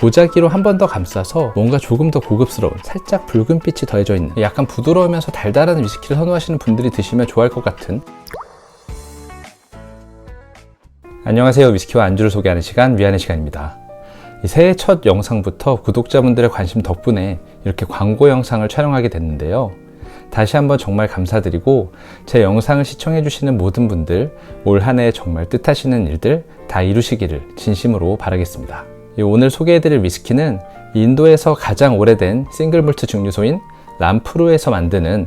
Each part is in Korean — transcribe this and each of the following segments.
보자기로 한 번 더 감싸서 뭔가 조금 더 고급스러운 살짝 붉은빛이 더해져 있는 약간 부드러우면서 달달한 위스키를 선호하시는 분들이 드시면 좋아할 것 같은. 안녕하세요. 위스키와 안주를 소개하는 시간 위안의 시간입니다. 이 새해 첫 영상부터 구독자분들의 관심 덕분에 이렇게 광고 영상을 촬영하게 됐는데요. 다시 한번 정말 감사드리고 제 영상을 시청해 주시는 모든 분들 올 한 해 정말 뜻하시는 일들 다 이루시기를 진심으로 바라겠습니다. 이 오늘 소개해드릴 위스키는 인도에서 가장 오래된 싱글 몰트 증류소인 람프루에서 만드는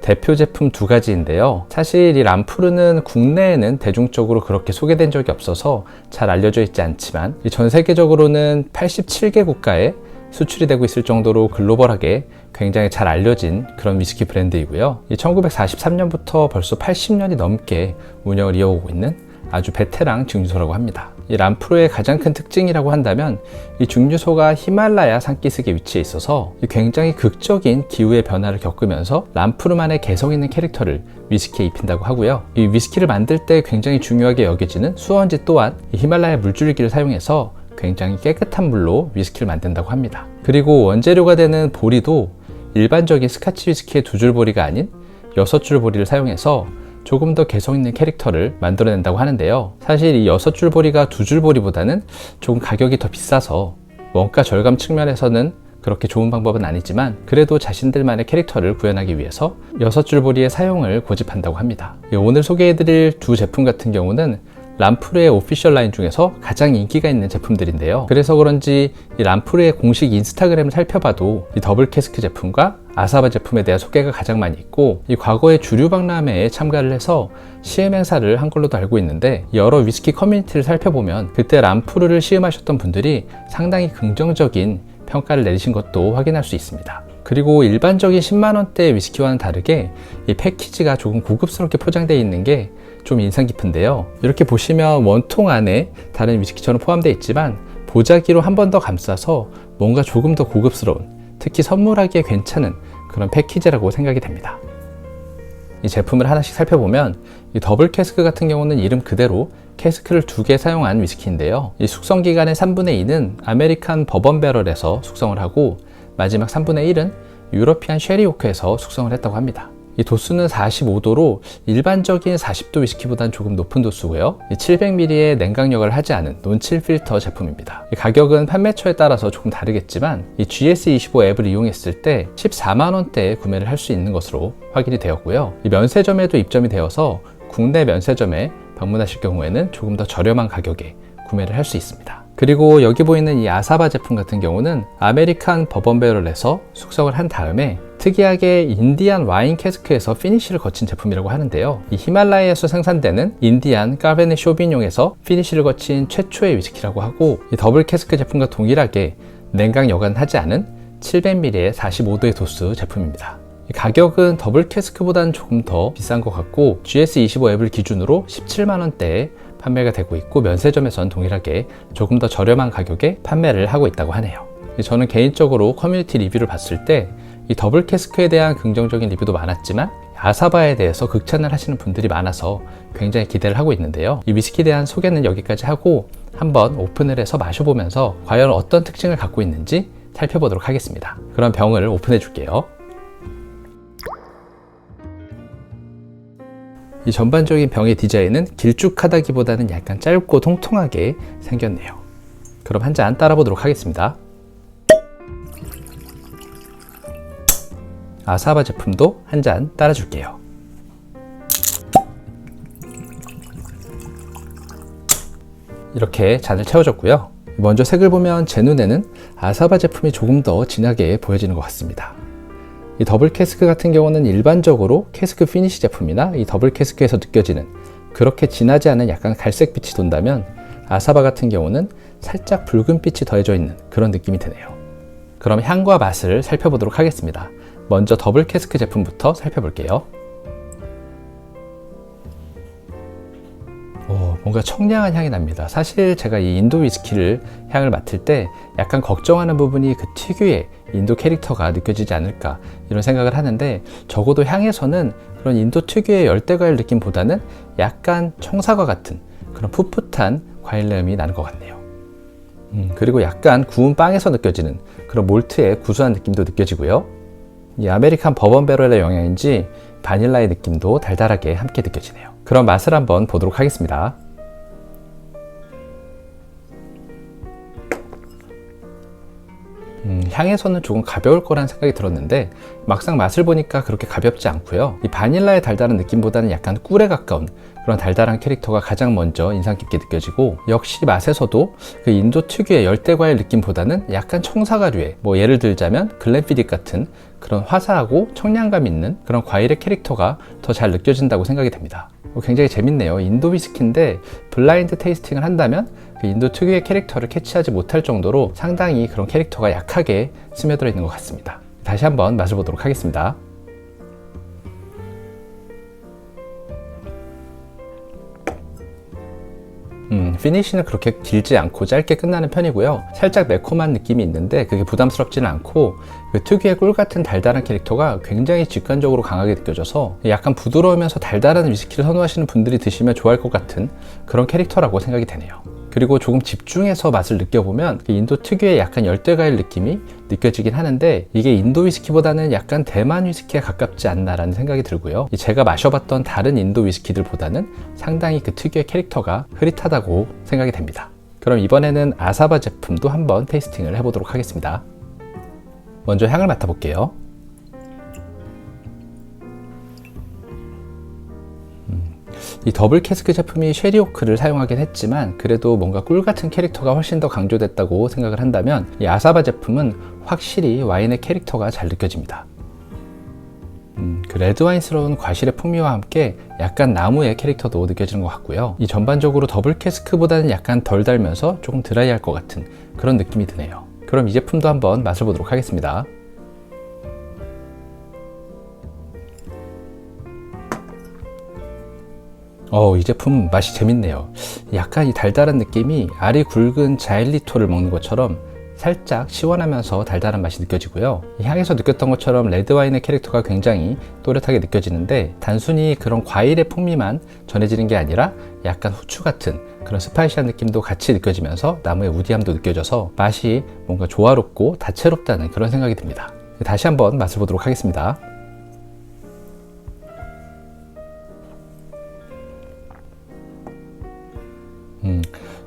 대표 제품 두 가지인데요. 사실 이 람프르는 국내에는 대중적으로 그렇게 소개된 적이 없어서 잘 알려져 있지 않지만 이전 세계적으로는 87개 국가에 수출이 되고 있을 정도로 글로벌하게 굉장히 잘 알려진 그런 위스키 브랜드이고요. 이 1943년부터 벌써 80년이 넘게 운영을 이어오고 있는 아주 베테랑 증류소라고 합니다. 이 람프로의 가장 큰 특징이라고 한다면 이 증류소가 히말라야 산기슭에 위치해 있어서 이 굉장히 극적인 기후의 변화를 겪으면서 람프르만의 개성 있는 캐릭터를 위스키에 입힌다고 하고요. 이 위스키를 만들 때 굉장히 중요하게 여겨지는 수원지 또한 이 히말라야 물줄기를 사용해서 굉장히 깨끗한 물로 위스키를 만든다고 합니다. 그리고 원재료가 되는 보리도 일반적인 스카치 위스키의 두 줄 보리가 아닌 여섯 줄 보리를 사용해서 조금 더 개성 있는 캐릭터를 만들어낸다고 하는데요. 사실 이 여섯 줄 보리가 두줄 보리보다는 조금 가격이 더 비싸서 원가 절감 측면에서는 그렇게 좋은 방법은 아니지만 그래도 자신들만의 캐릭터를 구현하기 위해서 여섯 줄 보리의 사용을 고집한다고 합니다. 예, 오늘 소개해드릴 두 제품 같은 경우는 람프르의 오피셜 라인 중에서 가장 인기가 있는 제품들인데요. 그래서 그런지 이 람프르의 공식 인스타그램을 살펴봐도 이 더블 캐스크 제품과 아사바 제품에 대한 소개가 가장 많이 있고 이 과거에 주류 박람회에 참가를 해서 시음 행사를 한 걸로도 알고 있는데 여러 위스키 커뮤니티를 살펴보면 그때 람프르를 시음하셨던 분들이 상당히 긍정적인 평가를 내리신 것도 확인할 수 있습니다. 그리고 일반적인 10만원대 위스키와는 다르게 이 패키지가 조금 고급스럽게 포장되어 있는 게 좀 인상 깊은데요. 이렇게 보시면 원통 안에 다른 위스키처럼 포함되어 있지만 보자기로 한 번 더 감싸서 뭔가 조금 더 고급스러운 특히 선물하기에 괜찮은 그런 패키지라고 생각이 됩니다. 이 제품을 하나씩 살펴보면 이 더블 캐스크 같은 경우는 이름 그대로 캐스크를 두 개 사용한 위스키인데요. 이 숙성 기간의 3분의 2는 아메리칸 버번 배럴에서 숙성을 하고 마지막 3분의 1은 유러피안 쉐리 오크에서 숙성을 했다고 합니다. 이 도수는 45도로 일반적인 40도 위스키보다는 조금 높은 도수고요. 700ml의 냉각력을 하지 않은 논칠 필터 제품입니다. 이 가격은 판매처에 따라서 조금 다르겠지만 이 GS25 앱을 이용했을 때 14만 원대에 구매를 할 수 있는 것으로 확인이 되었고요. 이 면세점에도 입점이 되어서 국내 면세점에 방문하실 경우에는 조금 더 저렴한 가격에 구매를 할 수 있습니다. 그리고 여기 보이는 이 아사바 제품 같은 경우는 아메리칸 버번 배럴에서 숙성을 한 다음에 특이하게 인디안 와인 캐스크에서 피니쉬를 거친 제품이라고 하는데요. 이 히말라야에서 생산되는 인디안 까베네 쇼비뇽에서 피니쉬를 거친 최초의 위스키라고 하고 이 더블 캐스크 제품과 동일하게 냉각 여간하지 않은 700ml의 45도의 도수 제품입니다. 이 가격은 더블 캐스크보다는 조금 더 비싼 것 같고 GS25 앱을 기준으로 17만 원대에 판매가 되고 있고 면세점에선 동일하게 조금 더 저렴한 가격에 판매를 하고 있다고 하네요. 저는 개인적으로 커뮤니티 리뷰를 봤을 때 이 더블 캐스크에 대한 긍정적인 리뷰도 많았지만 아사바에 대해서 극찬을 하시는 분들이 많아서 굉장히 기대를 하고 있는데요. 이 위스키에 대한 소개는 여기까지 하고 한번 오픈을 해서 마셔보면서 과연 어떤 특징을 갖고 있는지 살펴보도록 하겠습니다. 그럼 병을 오픈해 줄게요. 이 전반적인 병의 디자인은 길쭉하다기보다는 약간 짧고 통통하게 생겼네요. 그럼 한 잔 따라 보도록 하겠습니다. 아사바 제품도 한 잔 따라 줄게요. 이렇게 잔을 채워줬고요. 먼저 색을 보면 제 눈에는 아사바 제품이 조금 더 진하게 보여지는 것 같습니다. 이 더블 캐스크 같은 경우는 일반적으로 캐스크 피니시 제품이나 이 더블 캐스크에서 느껴지는 그렇게 진하지 않은 약간 갈색 빛이 돈다면 아사바 같은 경우는 살짝 붉은 빛이 더해져 있는 그런 느낌이 드네요. 그럼 향과 맛을 살펴보도록 하겠습니다. 먼저 더블 캐스크 제품부터 살펴볼게요. 오, 뭔가 청량한 향이 납니다. 사실 제가 이 인도 위스키를 향을 맡을 때 약간 걱정하는 부분이 그 특유의 인도 캐릭터가 느껴지지 않을까 이런 생각을 하는데 적어도 향에서는 그런 인도 특유의 열대과일 느낌보다는 약간 청사과 같은 그런 풋풋한 과일 내음이 나는 것 같네요. 음, 그리고 약간 구운 빵에서 느껴지는 그런 몰트의 구수한 느낌도 느껴지고요. 이 아메리칸 버번 배럴의 영향인지 바닐라의 느낌도 달달하게 함께 느껴지네요. 그럼 맛을 한번 보도록 하겠습니다. 향에서는 조금 가벼울 거란 생각이 들었는데 막상 맛을 보니까 그렇게 가볍지 않고요. 이 바닐라의 달달한 느낌보다는 약간 꿀에 가까운 그런 달달한 캐릭터가 가장 먼저 인상 깊게 느껴지고 역시 맛에서도 그 인도 특유의 열대과일 느낌보다는 약간 청사과류의 뭐 예를 들자면 글렌피딕 같은 그런 화사하고 청량감 있는 그런 과일의 캐릭터가 더 잘 느껴진다고 생각이 됩니다. 어, 굉장히 재밌네요. 인도 위스키인데 블라인드 테이스팅을 한다면 그 인도 특유의 캐릭터를 캐치하지 못할 정도로 상당히 그런 캐릭터가 약하게 스며들어 있는 것 같습니다. 다시 한번 맛을 보도록 하겠습니다. 음, 피니쉬는 그렇게 길지 않고 짧게 끝나는 편이고요. 살짝 매콤한 느낌이 있는데 그게 부담스럽지는 않고 그 특유의 꿀 같은 달달한 캐릭터가 굉장히 직관적으로 강하게 느껴져서 약간 부드러우면서 달달한 위스키를 선호하시는 분들이 드시면 좋아할 것 같은 그런 캐릭터라고 생각이 되네요. 그리고 조금 집중해서 맛을 느껴보면 그 인도 특유의 약간 열대과일 느낌이 느껴지긴 하는데 이게 인도 위스키보다는 약간 대만 위스키에 가깝지 않나라는 생각이 들고요. 제가 마셔봤던 다른 인도 위스키들보다는 상당히 그 특유의 캐릭터가 흐릿하다고 생각이 됩니다. 그럼 이번에는 아사바 제품도 한번 테이스팅을 해보도록 하겠습니다. 먼저 향을 맡아볼게요. 이 더블 캐스크 제품이 쉐리오크를 사용하긴 했지만 그래도 뭔가 꿀 같은 캐릭터가 훨씬 더 강조됐다고 생각을 한다면 이 아사바 제품은 확실히 와인의 캐릭터가 잘 느껴집니다. 음, 그 레드와인스러운 과실의 풍미와 함께 약간 나무의 캐릭터도 느껴지는 것 같고요. 이 전반적으로 더블 캐스크보다는 약간 덜 달면서 조금 드라이할 것 같은 그런 느낌이 드네요. 그럼 이 제품도 한번 맛을 보도록 하겠습니다. 어, 이 제품 맛이 재밌네요. 약간 이 달달한 느낌이 알이 굵은 자일리토를 먹는 것처럼 살짝 시원하면서 달달한 맛이 느껴지고요. 향에서 느꼈던 것처럼 레드와인의 캐릭터가 굉장히 또렷하게 느껴지는데 단순히 그런 과일의 풍미만 전해지는 게 아니라 약간 후추 같은 그런 스파이시한 느낌도 같이 느껴지면서 나무의 우디함도 느껴져서 맛이 뭔가 조화롭고 다채롭다는 그런 생각이 듭니다. 다시 한번 맛을 보도록 하겠습니다.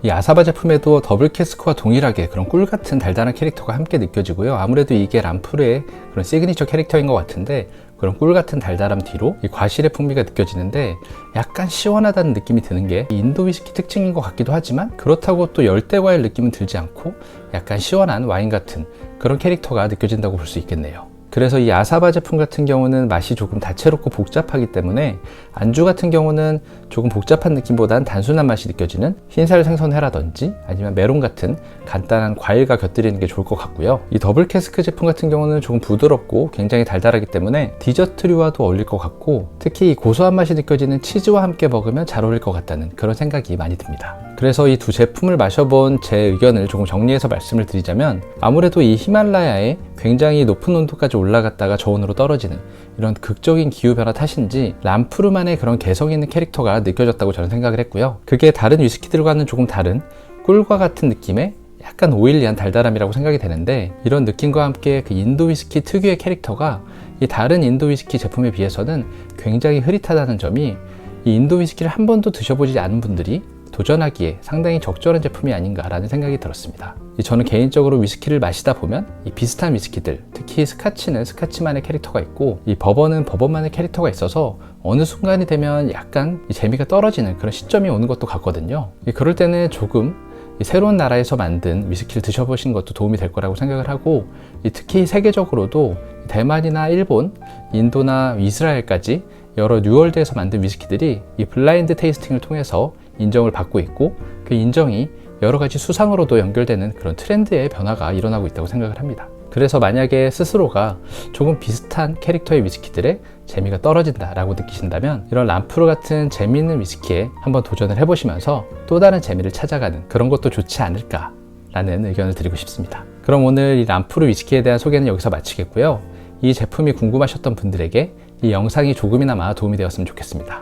이 아사바 제품에도 더블 캐스크와 동일하게 그런 꿀 같은 달달한 캐릭터가 함께 느껴지고요. 아무래도 이게 람프르의 그런 시그니처 캐릭터인 것 같은데 그런 꿀 같은 달달함 뒤로 이 과실의 풍미가 느껴지는데 약간 시원하다는 느낌이 드는 게 인도 위스키 특징인 것 같기도 하지만 그렇다고 또 열대 과일 느낌은 들지 않고 약간 시원한 와인 같은 그런 캐릭터가 느껴진다고 볼 수 있겠네요. 그래서 이 아사바 제품 같은 경우는 맛이 조금 다채롭고 복잡하기 때문에 안주 같은 경우는 조금 복잡한 느낌보다는 단순한 맛이 느껴지는 흰살 생선회라든지 아니면 메론 같은 간단한 과일과 곁들이는 게 좋을 것 같고요. 이 더블 캐스크 제품 같은 경우는 조금 부드럽고 굉장히 달달하기 때문에 디저트류와도 어울릴 것 같고 특히 이 고소한 맛이 느껴지는 치즈와 함께 먹으면 잘 어울릴 것 같다는 그런 생각이 많이 듭니다. 그래서 이 두 제품을 마셔본 제 의견을 조금 정리해서 말씀을 드리자면 아무래도 이 히말라야의 굉장히 높은 온도까지 올라갔다가 저온으로 떨어지는 이런 극적인 기후변화 탓인지 람프르만의 그런 개성 있는 캐릭터가 느껴졌다고 저는 생각을 했고요. 그게 다른 위스키들과는 조금 다른 꿀과 같은 느낌의 약간 오일리한 달달함이라고 생각이 되는데 이런 느낌과 함께 그 인도 위스키 특유의 캐릭터가 이 다른 인도 위스키 제품에 비해서는 굉장히 흐릿하다는 점이 이 인도 위스키를 한 번도 드셔보지 않은 분들이 도전하기에 상당히 적절한 제품이 아닌가라는 생각이 들었습니다. 저는 개인적으로 위스키를 마시다 보면 이 비슷한 위스키들, 특히 스카치는 스카치만의 캐릭터가 있고 이 버번은 버번만의 캐릭터가 있어서 어느 순간이 되면 약간 재미가 떨어지는 그런 시점이 오는 것도 같거든요. 그럴 때는 조금 새로운 나라에서 만든 위스키를 드셔보신 것도 도움이 될 거라고 생각을 하고 특히 세계적으로도 대만이나 일본, 인도나 이스라엘까지 여러 뉴월드에서 만든 위스키들이 이 블라인드 테이스팅을 통해서 인정을 받고 있고 그 인정이 여러 가지 수상으로도 연결되는 그런 트렌드의 변화가 일어나고 있다고 생각을 합니다. 그래서 만약에 스스로가 조금 비슷한 캐릭터의 위스키들의 재미가 떨어진다라고 느끼신다면 이런 람프로 같은 재미있는 위스키에 한번 도전을 해보시면서 또 다른 재미를 찾아가는 그런 것도 좋지 않을까라는 의견을 드리고 싶습니다. 그럼 오늘 이 람프로 위스키에 대한 소개는 여기서 마치겠고요. 이 제품이 궁금하셨던 분들에게 이 영상이 조금이나마 도움이 되었으면 좋겠습니다.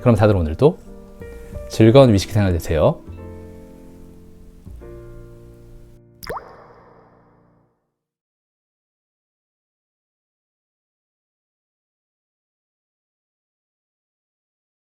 그럼 다들 오늘도 즐거운 위스키 생활 되세요.